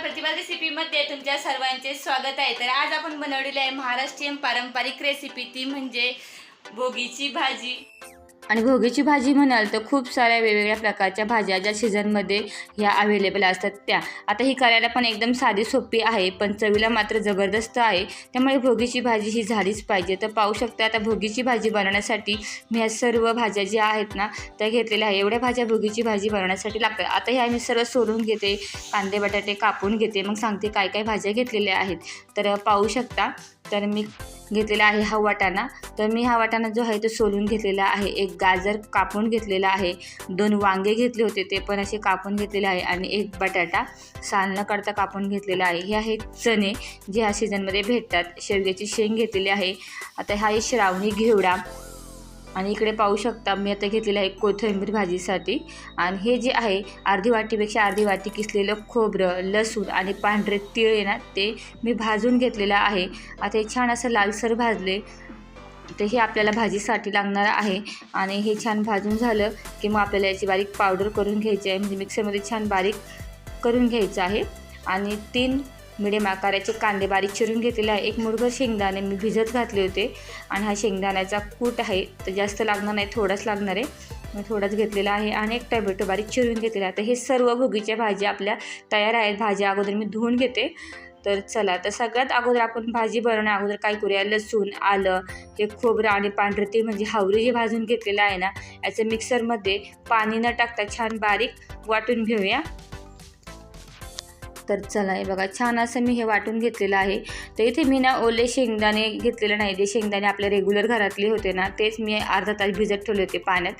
प्रतिभा रेसिपीमध्ये तुमच्या सर्वांचे स्वागत आहे. तर आज आपण बनवलेली आहे महाराष्ट्रीयन पारंपरिक रेसिपी ती म्हणजे भोगीची भाजी. आणि भोगीची भाजी म्हणाल तर खूप साऱ्या वेगवेगळ्या प्रकारच्या भाज्या ज्या सीझनमध्ये ह्या अवेलेबल असतात त्या. आता ही करायला पण एकदम साधी सोपी आहे पण चवीला मात्र जबरदस्त आहे. त्यामुळे भोगीची भाजी ही झालीच पाहिजे. तर पाहू शकता आता भोगीची भाजी बनवण्यासाठी मी ह्या सर्व भाज्या ज्या आहेत ना त्या घेतलेल्या आहे. एवढ्या भाज्या भोगीची भाजी बनवण्यासाठी लागतात. आता ह्या मी सर्व सोडून घेते. कांदे बटाटे कापून घेते. मग सांगते काय काय भाज्या घेतलेल्या आहेत. तर पाहू शकता. तर मी घेतलेला आहे हा वाटाणा. तर मी हा वाटाणा जो आहे तो सोलून घेतलेला आहे. एक गाजर कापून घेतलेला आहे. दोन वांगे घेतले होते ते पण असे कापून घेतलेले आहे आणि एक बटाटा साल न करता कापून घेतलेला आहे. हे आहेत चणे जे ह्या सीझनमध्ये भेटतात. शेवग्याची शेंग घेतलेली आहे. आता हा आहे श्रावणी घेवडा. आणि इकडे पाहू शकता मी आता घेतलेलं आहे कोथिंबीर भाजीसाठी. आणि हे जे आहे अर्धी वाटीपेक्षा अर्धी वाटी किसलेलं खोबरं लसूण आणि पांढरे तीळ आहे ना ते मी भाजून घेतलेलं आहे. आता हे छान असं लालसर भाजले तर हे आपल्याला भाजीसाठी लागणार आहे. आणि हे छान भाजून झालं की मग आपल्याला याची बारीक पावडर करून घ्यायची आहे. म्हणजे मिक्सरमध्ये छान बारीक करून घ्यायचं आहे. आणि तीन मिडियम आकाराचे कांदे बारीक चिरून घेतलेले आहे. एक मुठभर शेंगदाणे मी भिजत घातले होते. आणि हा शेंगदाण्याचा कूट आहे. तर जास्त लागणार नाही थोडाच लागणार आहे. मी थोडाच घेतलेला आहे आणि एक टॅबेटो बारीक चिरून घेतलेला आहे. तर हे सर्व भोगीच्या भाज्या आपल्या तयार आहेत. भाज्या अगोदर मी धुवून घेते. तर चला तर सगळ्यात अगोदर आपण भाजी बनवण्या अगोदर काय करूया? लसूण आलं हे खोबरं आणि पांढरं ते म्हणजे हावरी जे भाजून घेतलेलं आहे ना याचं मिक्सरमध्ये पाणी न टाकता छान बारीक वाटून घेऊया. तर चला हे बघा छान असं मी हे वाटून घेतलेलं आहे. तर इथे मी ना ओले शेंगदाणे घेतलेले नाही जे शेंगदाणे आपल्या रेग्युलर घरातले होते ना तेच मी अर्धा तास भिजत ठेवले होते पाण्यात.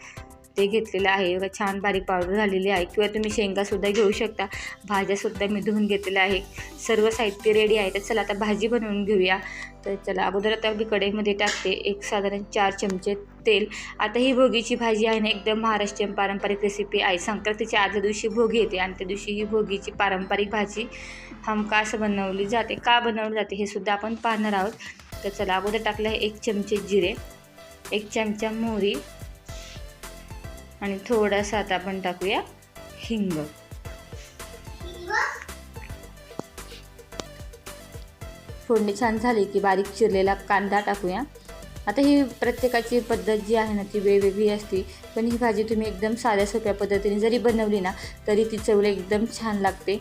ते घेतलेलं आहे. बघा छान बारीक पावडर झालेली आहे. किंवा तुम्ही शेंगासुद्धा घेऊ शकता. भाज्यासुद्धा मी धुवून घेतलेल्या आहे. सर्व साहित्य रेडी आहे. तर चला आता भाजी बनवून घेऊया. तर चला अगोदर आता मी कढईमध्ये टाकते. एक साधारण चार चमचे तेल. आता ही भोगीची भाजी आहे ना एकदम महाराष्ट्रीयन पारंपरिक रेसिपी आहे. संक्रांतीच्या आदल्या दिवशी भोगी येते आणि त्या दिवशी ही भोगीची पारंपरिक भाजी हमखास बनवली जाते. का बनवली जाते हे सुद्धा आपण पाहणार आहोत. तर चला अगोदर टाकलं आहे एक चमचे जिरे एक चमचा मोहरी आणि थोडासा आता आपण टाकूया हिंग. फोडणी छान झाली की बारीक चिरलेला कांदा टाकूया. आता ही प्रत्येकाची पद्धत जी आहे ना ती वेगवेगळी असते. पण ही भाजी तुम्ही एकदम साध्या सोप्या पद्धतीने जरी बनवली ना तरी ती चवला एकदम छान लागते.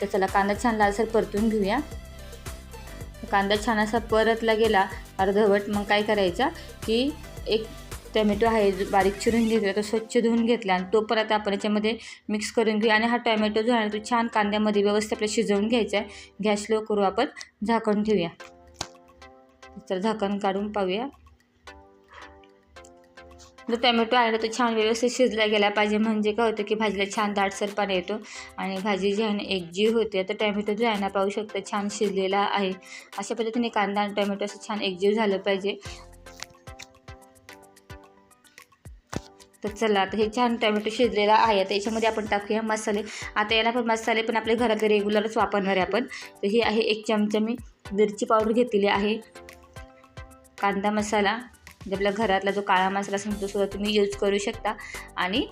तर चला कांदा छान लालसर परतून घेऊया. कांदा छान असा परतला गेला अर्धवट. मग काय करायचा की एक टोमॅटो आहे जो बारीक चिरून घेतला तो स्वच्छ धुवून घेतला आणि तो परत आपण याच्यामध्ये मिक्स करून घेऊ. आणि हा टोमॅटो जो आहे तो छान कांद्यामध्ये व्यवस्थित आपल्याला शिजवून घ्यायचा आहे. गॅस लो करू आपण. झाकण ठेवूया. तर झाकण काढून पाहूया. जो टोमॅटो आहे तो छान व्यवस्थित शिजला गेला पाहिजे. म्हणजे काय होतं की भाजीला छान दाटसरपणा येतो. आणि भाजी जी आहे ना एकजीव होते. तर टोमॅटो जो आहे ना पाहू शकतो छान शिजलेला आहे. अशा पद्धतीने कांदा आणि टोमॅटो असं छान एकजीव झालं पाहिजे. तर चला आता हे छान टोमॅटो शिजलेला आहे. आता याच्यामध्ये आपण टाकूया मसाले. आता याला पण मसाले पण आपल्या घरातले रेग्युलरच वापरणार आहे आपण. तर हे आहे एक चमचा मी मिरची पावडर घेतलेली आहे. कांदा मसाला म्हणजे आपल्या घरातला जो काळा मसाला असेल तो सुद्धा तुम्ही यूज करू शकता. आणि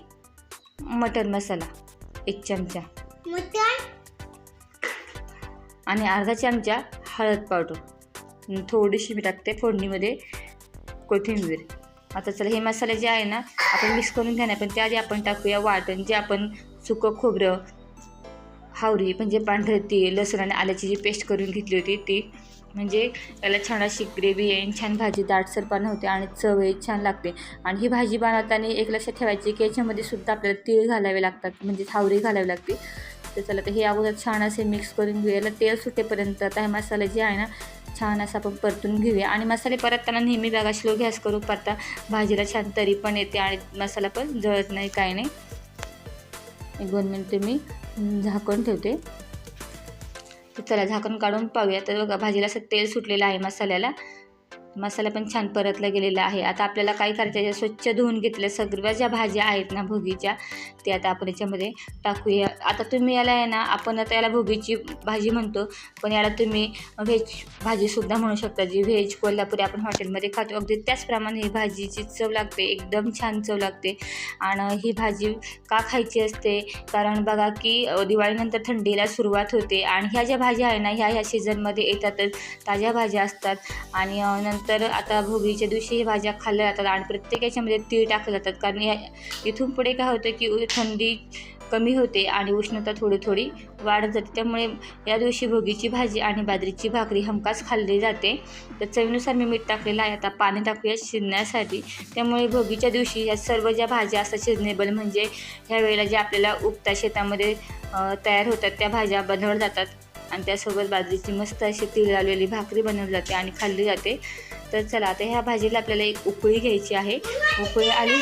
मटन मसाला एक चमचा. आणि अर्धा चमचा हळद पावडर. थोडीशी मी टाकते फोडणीमध्ये कोथिंबीर. आता चला हे मसाले जे आहे ना आपण मिक्स करून घेणार पण त्याआधी आपण टाकूया वाटण जे आपण सुकं खोबरं हावरी म्हणजे पांढरे तेल लसूण आणि आल्याची जी पेस्ट करून घेतली होती ती म्हणजे याला छान अशी ग्रेव्ही येईन छान भाजी दाटसरपणा होते आणि चव आहे छान लागते. आणि ही भाजी बनवताना एक लक्षात ठेवायची की याच्यामध्ये सुद्धा आपल्याला तीळ घालावे लागतात म्हणजे हावरी घालावी लागते. तर चला तर हे अगोदर छान असे मिक्स करून घेऊया तेल सुटेपर्यंत आता हे मसाला जे आहे ना छान असं आपण परतून घेऊया. आणि मसाले परतताना नेहमी बघा स्लो गॅस करू परता. भाजीला छान तरी पण येते आणि मसाला पण जळत नाही काय नाही. एक दोन मिनटं मी झाकण ठेवते. चला झाकण काढून पाहूया. तर बघा भाजीला असं तेल सुटलेलं आहे मसाल्याला. मसाला पण छान परतला गेलेला आहे. आता आपल्याला काय करायचं ज्या स्वच्छ धुवून घेतल्या सगळ्या ज्या भाज्या आहेत ना भोगीच्या ते आता आपण याच्यामध्ये टाकूया. आता तुम्ही याला आहे ना आपण आता याला भोगीची भाजी म्हणतो पण याला तुम्ही व्हेज भाजीसुद्धा म्हणू शकता जी व्हेज कोल्हापुरी आपण हॉटेलमध्ये खातो. अगदी त्याचप्रमाणे ही भाजीची चव लागते एकदम छान चव लागते. आणि ही भाजी का खायची असते? कारण बघा की दिवाळीनंतर थंडीला सुरुवात होते. आणि ह्या ज्या भाज्या आहे ना ह्या ह्या सीझनमध्ये येतातच ताज्या भाज्या असतात. आणि नंतर तर आता भोगीच्या दिवशी ही भाज्या खाल्ल्या जातात आणि प्रत्येक याच्यामध्ये तीळ टाकले जातात. कारण या इथून पुढे काय होतं की थंडी कमी होते आणि उष्णता थोडी थोडी वाढत जाते. त्यामुळे या दिवशी भोगीची भाजी आणि बाजरीची भाकरी हमखास खाल्ली जाते. तर चवीनुसार मी मीठ टाकलेलं आहे. आता पाणी टाकूया शिजण्यासाठी. त्यामुळे भोगीच्या दिवशी या सर्व ज्या भाज्या असतात शिजनेबल म्हणजे ह्या वेळेला ज्या आपल्याला उगता शेतामध्ये तयार होतात त्या भाज्या बनवल्या जातात. आणि त्यासोबत बाजरीची मस्त अशी तीळ लावलेली भाकरी बनवली जाते आणि खाल्ली जाते. तर चला आता ह्या भाजीला आपल्याला एक उकळी घ्यायची आहे. उकळी आली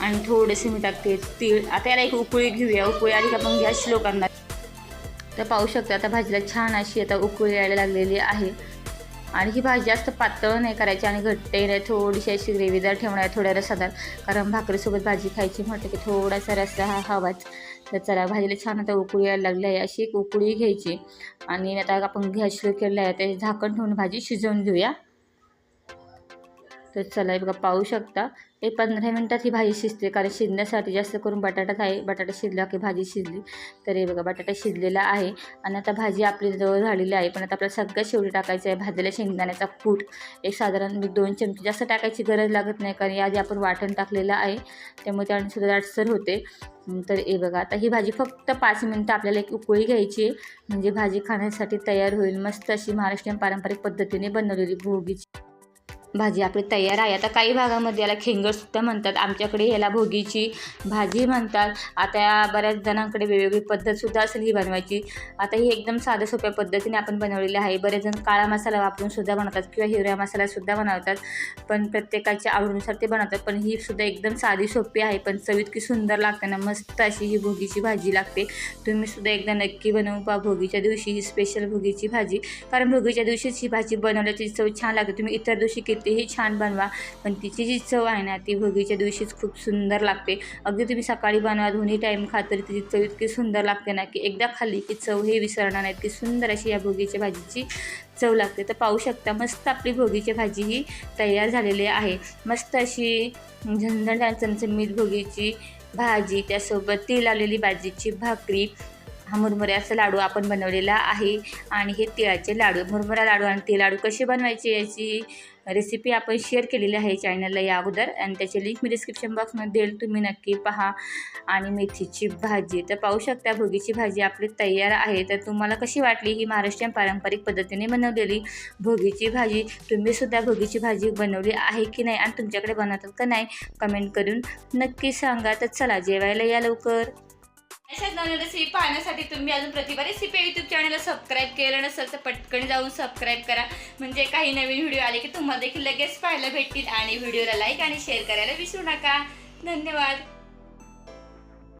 आणि थोडेसे मी टाकते तीळ. आता याला एक उकळी घेऊया. उकळी आली की आपण घ्या श्लोकांना. तर पाहू शकता आता भाजीला छान अशी आता उकळी यायला लागलेली आहे. आणि ही भाजी जास्त पातळ नाही करायची आणि घट्टही नाही थोडीशी अशी ग्रेव्हीदार ठेवणार आहे थोड्या रसादार. कारण भाकरीसोबत भाजी खायची म्हटलं की थोडासा रस्सा हा हवाच. तर चला भाजीला छान आता उकळी यायला लागली आहे. अशी एक उकळी घ्यायची. आणि आता आपण गॅस केलं केलेला आहे ते झाकण ठेवून भाजी शिजवून घेऊया. तर चला हे बघा पाहू शकता. एक पंधरा मिनटात ही भाजी शिजते कारण शिजण्यासाठी जास्त करून बटाटाच आहे. बटाटा शिजला की भाजी शिजली. तर हे बघा बटाटा शिजलेला आहे. आणि आता भाजी आपली जवळ झालेली आहे पण आता आपल्याला सगळ्यात शेवटी टाकायचं आहे भाजलेल्या शेंगदाण्याचा कूट. एक साधारण दोन चमचे जास्त टाकायची गरज लागत नाही कारण याआधी आपण वाटण टाकलेलं आहे. त्यामुळे त्याने सुद्धा दाटसर होते. तर हे बघा आता ही भाजी फक्त पाच मिनटं आपल्याला एक उकळी घ्यायची आहे. म्हणजे भाजी खाण्यासाठी तयार होईल मस्त अशी महाराष्ट्रीयन पारंपरिक पद्धतीने बनवलेली भोगीची. भाजी आपली तयार आहे. आता काही भागामध्ये याला खेंगडसुद्धा म्हणतात. आमच्याकडे याला भोगीची भाजी म्हणतात. आता बऱ्याच जणांकडे वेगवेगळी पद्धतसुद्धा असेल ही बनवायची. आता ही एकदम साध्या सोप्या पद्धतीने आपण बनवलेली आहे. बरेच जण काळा मसाला वापरून सुद्धा बनवतात किंवा हिरव्या मसालासुद्धा बनवतात. पण प्रत्येकाच्या आवडीनुसार ते बनवतात. पण ही सुद्धा एकदम साधी सोपी आहे. पण चव इतकी सुंदर लागते ना. मस्त अशी ही भोगीची भाजी लागते. तुम्ही सुद्धा एकदा नक्की बनवून पहा. भोगीच्या दिवशी ही स्पेशल भोगीची भाजी. कारण भोगीच्या दिवशीच ही भाजी बनवल्याची चव छान लागते. तुम्ही इतर दिवशी किती कितीही छान बनवा. पण तिची जी चव आहे ना ती भोगीच्या दिवशीच खूप सुंदर लागते. अगदी तुम्ही सकाळी बनवा दोन्ही टाईम खा तरी तिची चव इतकी सुंदर लागते ना की एकदा खाल्ली की चव हे विसरणार नाही इतकी सुंदर अशी या भोगीच्या भाजीची चव लागते. तर पाहू शकता मस्त आपली भोगीची भाजी ही तयार झालेली आहे. मस्त अशी झणझण चमचमीत भोगीची भाजी त्यासोबत तेल आलेली भाजीची भाकरी हा मुरमुऱ्याचा लाडू आपण बनवलेला आहे. आणि हे तिळाचे लाडू मुरमुरा लाडू आणि ते लाडू कसे बनवायचे याची रेसिपी आपण शेअर केलेली आहे चॅनलला या अगोदर. आणि त्याची लिंक मी डिस्क्रिप्शन बॉक्समध्ये देईल. तुम्ही नक्की पहा. आणि मेथीची भाजी तर पाहू शकता भोगीची भाजी आपली तयार आहे. तर तुम्हाला कशी वाटली? ही महाराष्ट्रीयन पारंपरिक पद्धतीने बनवलेली भोगीची भाजी. तुम्ही सुद्धा भोगीची भाजी बनवली आहे की नाही? आणि तुमच्याकडे बनवतात का नाही? कमेंट करून नक्की सांगा. तर चला जेवायला या लवकर. अशाच नवीन रेसिपी पाहण्यासाठी तुम्ही अजून प्रतिभा रेसिपी यूट्यूब चॅनलला सबस्क्राईब केलं नसेल तर पटकन जाऊन सबस्क्राईब करा. म्हणजे काही नवीन व्हिडिओ आले की तुम्हाला देखील लगेच पाहायला भेटतील आणि व्हिडिओला लाईक आणि शेअर करायला विसरू नका. धन्यवाद.